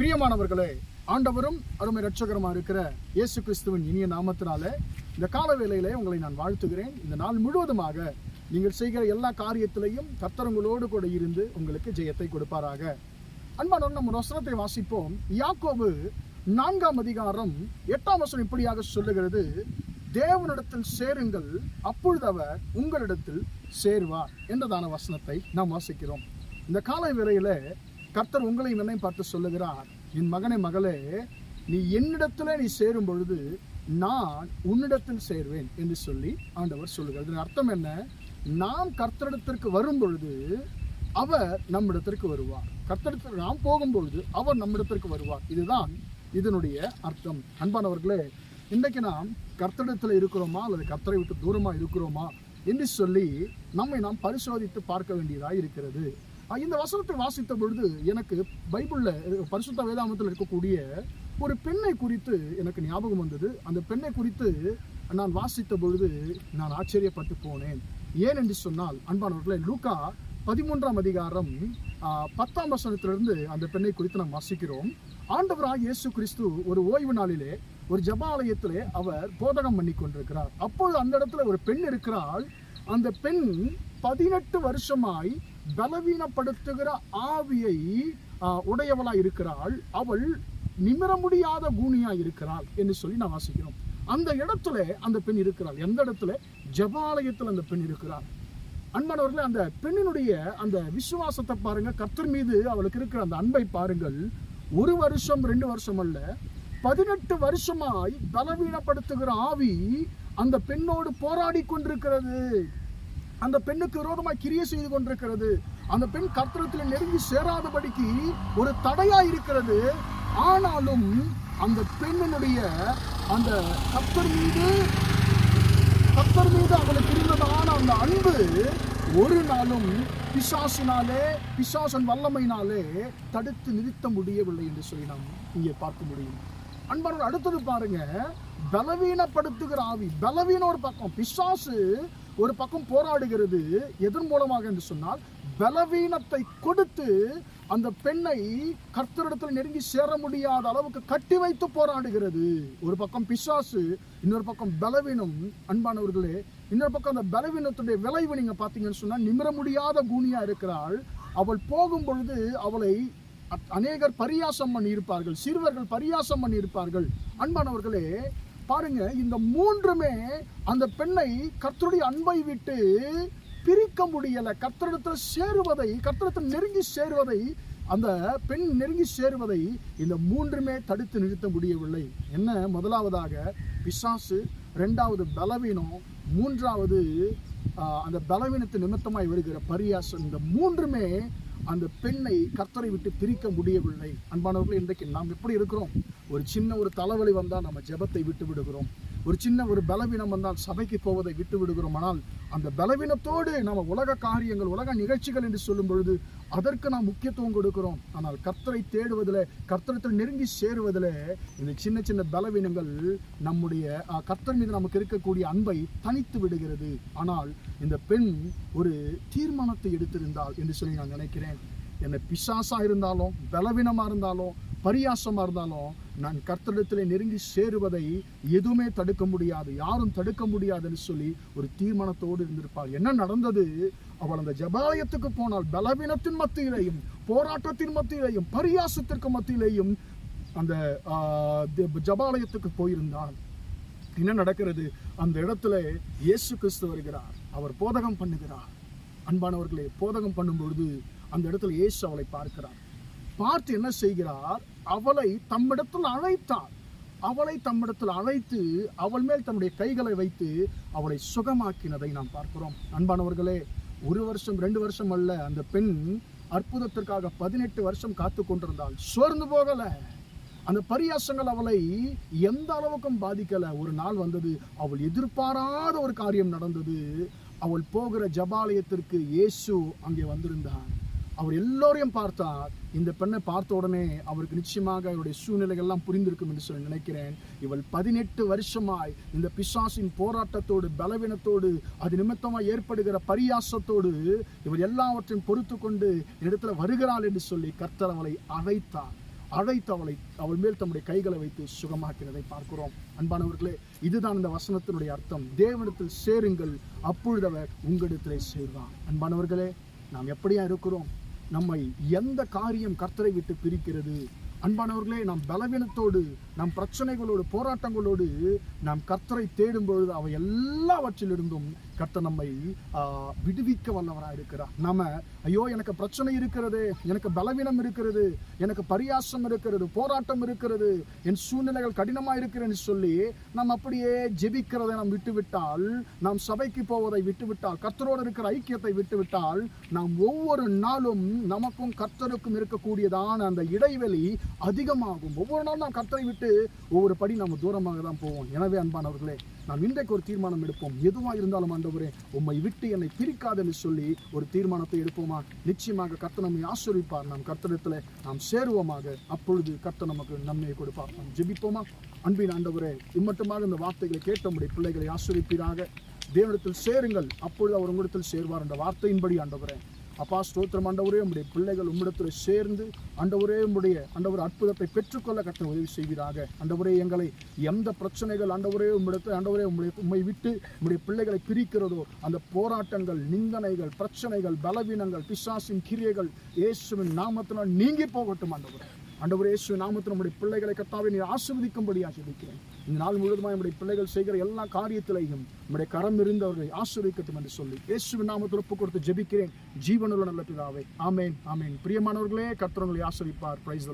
பிரியமானவர்களே ஆண்டவரும் அருமை ரட்சகரமாக இருக்கிற இயேசு கிறிஸ்துவின் இனிய நாமத்தினாலே இந்த கால வேலையிலே உங்களை நான் வாழ்த்துகிறேன். இந்த நாள் முழுவதுமாக நீங்கள் செய்கிற எல்லா காரியத்திலையும் கத்தரங்களோடு கூட இருந்து உங்களுக்கு ஜெயத்தை கொடுப்பாராக. அன்பானவர் நம்ம வசனத்தை வாசிப்போம். யாக்கோபு நான்காம் அதிகாரம் எட்டாம் வசனம் இப்படியாக சொல்லுகிறது தேவனிடத்தில் சேருங்கள் அப்பொழுது அவர் உங்களிடத்தில் சேருவார் என்றதான வசனத்தை நாம் வாசிக்கிறோம். இந்த கால வேளையில கர்த்தர் உங்களை என்னையும் பார்த்து சொல்லுகிறார் என் மகனே மகளே நீ என்னிடத்துல நீ சேரும் பொழுது நான் உன்னிடத்தில் சேர்வேன் என்று சொல்லி ஆண்டவர் சொல்லுகிறார். இதன் அர்த்தம் என்ன? நாம் கர்த்தரிடத்திற்கு வரும் பொழுது அவர் நம்மிடத்திற்கு வருவார். கர்த்தரிடத்திற்கு நாம் போகும்பொழுது அவர் நம்மிடத்திற்கு வருவார். இதுதான் இதனுடைய அர்த்தம். அன்பானவர்களே இன்றைக்கு நாம் கர்த்தரிடத்தில் இருக்கிறோமா? அல்லது கர்த்தரை விட்டு தூரமாக இருக்கிறோமா? என்று சொல்லி நம்மை நாம் பரிசோதித்து பார்க்க வேண்டியதாக இருக்கிறது. இந்த வசனத்தை வாசித்த பொழுது எனக்கு பைபிளில் பரிசுத்த வேதாமத்தில் இருக்கக்கூடிய ஒரு பெண்ணை குறித்து எனக்கு ஞாபகம் வந்தது. அந்த பெண்ணை குறித்து நான் வாசித்த பொழுது நான் ஆச்சரியப்பட்டு போனேன். ஏன் என்று சொன்னால் அன்பானவர்களே லூக்கா பதிமூன்றாம் அதிகாரம் பத்தாம் வசனத்திலிருந்து அந்த பெண்ணை குறித்து நாம் வாசிக்கிறோம். ஆண்டவராக இயேசு கிறிஸ்து ஒரு ஓய்வு நாளிலே ஒரு ஜபாலயத்திலே அவர் போதகம் பண்ணி கொண்டிருக்கிறார். அப்பொழுது அந்த இடத்துல ஒரு பெண் இருக்கிறாள். அந்த பெண் பதினெட்டு வருஷமாய் பலவீனப்படுத்துகிற ஆவியை உடையவளாய் இருக்கிறாள். அவள் நிமிர முடியாத கூனியா இருக்கிறாள் என்று சொல்லி நான் வாசிக்கிறோம். அந்த இடத்துல அந்த பெண் இருக்கிறாள். எந்த இடத்துல? ஜபாலயத்தில் அந்த பெண் இருக்கிறாள். அன்பானவர்களே அந்த பெண்ணினுடைய அந்த விசுவாசத்தை பாருங்க. கர்த்தர் மீது அவளுக்கு இருக்கிற அந்த அன்பை பாருங்கள். ஒரு வருஷம் ரெண்டு வருஷம் அல்ல பதினெட்டு வருஷமாய் பலவீனப்படுத்துகிற ஆவி அந்த பெண்ணோடு போராடி கொண்டிருக்கிறது. அந்த பெண்ணுக்கு விரோதமாய் கிரியை செய்து கொண்டிருக்கிறது. அந்த பெண் கர்த்தத்தில் நெருங்கி சேராதபடிக்கு ஒரு தடையா இருக்கிறது. ஆனாலும் அந்த பெண்ணினுடைய அந்த கர்த்தர் மீது கர்த்தர் மீது அவளுக்கு இருந்ததான அந்த அன்பு ஒரு நாளும் பிசாசினாலே பிசாசன் வல்லமையினாலே தடுத்து நிறுத்த முடியவில்லை என்று சொல்லி நாம் இங்கே பார்க்க முடியும். அன்பர்கள் அடுத்தது பாருங்க. பலவீனப்படுத்துகிற ஆவி பலவீனம் ஒரு பக்கம். பிசாசு ஒரு பக்கம் போராடுகிறது எதன் மூலமாக என்று சொன்னால் பலவீனத்தை கொடுத்து அந்த பெண்ணை கர்த்தரிடத்தில் நெருங்கி சேர முடியாத அளவுக்கு கட்டி வைத்து போராடுகிறது. ஒரு பக்கம் பிசாசு இன்னொரு பக்கம் பலவீனம். அன்பானவர்களே இன்னொரு பக்கம் அந்த பலவீனத்துடைய விளைவு நீங்க பார்த்தீங்கன்னு சொன்னால் நிமிர முடியாத கூனியா இருக்கிறாள். அவள் போகும் பொழுது அவளை அநேகர் பரியாசம் பண்ணி இருப்பார்கள் சிறுவர்கள் பரியாசம் பண்ணி இருப்பார்கள் அன்பானவர்களே பாருங்க இந்த மூன்றுமே அந்த பெண்ணை கர்த்தருடைய அன்பை விட்டு பிரிக்க முடியல. கர்த்தரிடத்தில் சேருவதை கர்த்தரிடத்தில் நெருங்கி சேருவதை அந்த பெண் நெருங்கி சேருவதை இந்த மூன்றுமே தடுத்து நிறுத்த முடியவில்லை. என்ன? முதலாவதாக பிசாசு ரெண்டாவது பலவீனம் மூன்றாவது அந்த பலவீனத்து நிமித்தமாய் வருகிற பரியாசம். இந்த மூன்றுமே அந்த பெண்ணை கர்த்தரை விட்டு பிரிக்க முடியவில்லை. அன்பானவர்கள் இன்றைக்கு நாம் எப்படி இருக்கிறோம்? ஒரு சின்ன ஒரு தலைவலி வந்தால் நம்ம ஜெபத்தை விட்டு விடுகிறோம். ஒரு சின்ன ஒரு பலவீனம் வந்தால் சபைக்கு போவதை விட்டு விடுகிறோம். ஆனால் அந்த பலவீனத்தோடு நம்ம உலக காரியங்கள் உலக நிகழ்ச்சிகள் என்று சொல்லும் பொழுது அதற்கு நாம் முக்கியத்துவம் கொடுக்கிறோம். ஆனால் கர்த்தரை தேடுவதில் கர்த்தரத்தில் நெருங்கி சேருவதில் இந்த சின்ன சின்ன பலவீனங்கள் நம்முடைய கர்த்தர் மீது நமக்கு இருக்கக்கூடிய அன்பை தனித்து விடுகிறது. ஆனால் இந்த பெண் ஒரு தீர்மானத்தை எடுத்திருந்தால் என்று சொல்லி நான் நினைக்கிறேன். என்னை பிசாசாக இருந்தாலும் பலவீனமாக இருந்தாலும் பரியாசமாக இருந்தாலும் நான் கர்த்தரிடத்தில் நெருங்கி சேருவதை எதுவுமே தடுக்க முடியாது யாரும் தடுக்க முடியாதுன்னு சொல்லி ஒரு தீர்மானத்தோடு இருந்திருப்பாள் என்ன நடந்தது? அவள் அந்த ஜபாலயத்துக்கு போனால் பலவீனத்தின் மத்தியிலேயும் போராட்டத்தின் மத்தியிலேயும் பரியாசத்திற்கு மத்தியிலேயும் அந்த ஜபாலயத்துக்கு போயிருந்தாள் என்ன நடக்கிறது? அந்த இடத்துல இயேசு கிறிஸ்து வருகிறார். அவர் போதகம் பண்ணுகிறார். அன்பானவர்களே போதகம் பண்ணும் பொழுது அந்த இடத்துல இயேசு அவளை பார்க்கிறார். பார்த்து என்ன செய்கிறார்? அவளை தம்மிடத்தில் அழைத்தார். அவளை தம்மிடத்தில் அழைத்து அவள் மேல் தம்முடைய கைகளை வைத்து அவளை சுகமாக்கினதை நாம் பார்க்கிறோம். அன்பானவர்களே ஒரு வருஷம் ரெண்டு வருஷம் அல்ல அந்த பெண் அற்புதத்திற்காக பதினெட்டு வருஷம் காத்து கொண்டிருந்தாள். சோர்ந்து போகலை. அந்த பரியாசங்கள் அவளை எந்த அளவுக்கும் பாதிக்கலை. ஒரு நாள் வந்தது அவள் எதிர்பாராத ஒரு காரியம் நடந்தது. அவள் போகிற ஜபாலயத்திற்கு இயேசு அங்கே வந்திருந்தார். அவர் எல்லோரையும் பார்த்தார் இந்த பெண்ணை பார்த்த உடனே அவருக்கு நிச்சயமாக அவருடைய சூழ்நிலைகள் எல்லாம் புரிந்திருக்கும் என்று சொல்லி நினைக்கிறேன். இவள் பதினெட்டு வருஷமாய் இந்த பிசாசின் போராட்டத்தோடு பலவீனத்தோடு அது நிமித்தமாய் ஏற்படுகிற பரியாசத்தோடு இவள் எல்லாவற்றையும் பொறுத்து கொண்டு இடத்துல வருகிறாள் என்று சொல்லி கர்த்தர் அவளை அழைத்தார். அழைத்து அவளை அவள் மேல் தம்முடைய கைகளை வைத்து சுகமாக்கிறதை பார்க்கிறோம். அன்பானவர்களே இதுதான் இந்த வசனத்தினுடைய அர்த்தம். தேவனிடத்தில் சேருங்கள் அப்பொழுது அவர் உங்களிடத்திலே சேர்வான் அன்பானவர்களே நாம் எப்படியா இருக்கிறோம்? நம்மை எந்த காரியம் கர்த்தரை விட்டு பிரிக்கிறது? அன்பானவர்களே நாம் பலவீனத்தோடு நம் பிரச்சனைகளோடு போராட்டங்களோடு நாம் கர்த்தரை தேடும் பொழுது அவை எல்லாவற்றிலிருந்தும் கர்த்தர் நம்மை விடுவிக்க வல்லவராக இருக்கிறார். நாம ஐயோ எனக்கு பிரச்சனை இருக்கிறது எனக்கு பலவீனம் இருக்கிறது எனக்கு பரியாசம் இருக்கிறது போராட்டம் இருக்கிறது என் சூழ்நிலைகள் கடினமா இருக்கிறேன்னு சொல்லி நாம் அப்படியே ஜெபிக்கிறதை நாம் விட்டுவிட்டால் நாம் சபைக்கு போவதை விட்டுவிட்டால் கர்த்தரோடு இருக்கிற ஐக்கியத்தை விட்டுவிட்டால் நாம் ஒவ்வொரு நாளும் நமக்கும் கர்த்தருக்கும் இருக்கக்கூடியதான அந்த இடைவெளி அதிகமாகும். ஒவ்வொரு நாளும் நாம் கர்த்தரை விட்டு ஒவ்வொரு படி நம்ம தூரமாக தான் போவோம். எனவே அன்பானவர்களே நாம் இன்றைக்கு ஒரு தீர்மானம் எடுப்போம். எதுவாக இருந்தாலும் ஆண்டவரே உம்மை விட்டு என்னை பிரிக்காதன்னு சொல்லி ஒரு தீர்மானத்தை எடுப்போமா? நிச்சயமாக கர்த்தர் நம்மை ஆசிரிப்பார் நாம் கர்த்தனத்தில் நாம் சேருவோமாக. அப்பொழுது கர்த்த நமக்கு நன்மையை கொடுப்பார். நாம் ஜெபிப்போமா? அன்பின் ஆண்டவரே இம்மட்டுமாக இந்த வார்த்தைகளை கேட்டமுடைய பிள்ளைகளை ஆசிரிப்பீராக தேவனிடத்தில் சேருங்கள். அப்பொழுது அவர் உங்களிடத்தில் சேர்வார் என்ற வார்த்தையின்படி ஆண்டவரே. அப்பா ஸ்தோத்திரம். ஆண்டவரே உம்முடைய பிள்ளைகள் உம்மிடத்தில் சேர்ந்து ஆண்டவரே உம்முடைய ஆண்டவர் அற்புதத்தை பெற்றுக்கொள்ள கட்ட உதவி செய்வீராக. ஆண்டவரே எங்களை எந்த பிரச்சனைகள் ஆண்டவரே உம்மிடத்தில் ஆண்டவரே உம்முடைய உம்மை விட்டு உம்முடைய பிள்ளைகளை பிரிக்கிறதோ அந்த போராட்டங்கள் நிந்தனைகள் பிரச்சனைகள் பலவீனங்கள் பிசாசின் கிரியைகள் இயேசுவின் நாமத்தினால் நீங்கி போகட்டும் ஆண்டவரே. ஆண்டவர் இயேசு நாமத்தில் நம்முடைய பிள்ளைகளை கத்தாவை நீர் ஆசிர்வதிக்கும்படியாக இருக்கிறேன் இந்த நாள் முழுவதுமாக நம்முடைய பிள்ளைகள் செய்கிற எல்லா காரியத்திலையும் நம்முடைய கரம் இருந்து அவர்களை ஆசிர்வதிக்கட்டும் என்று சொல்லி இயேசுவின் நாமத்தில் ஒப்பு கொடுத்து ஜெபிக்கிறேன். ஜீவனுள்ள நல்ல பிதாவே. ஆமேன் ஆமேன். பிரியமானவர்களே கர்த்தர் ஆசிரிப்பார் பிரைஸ்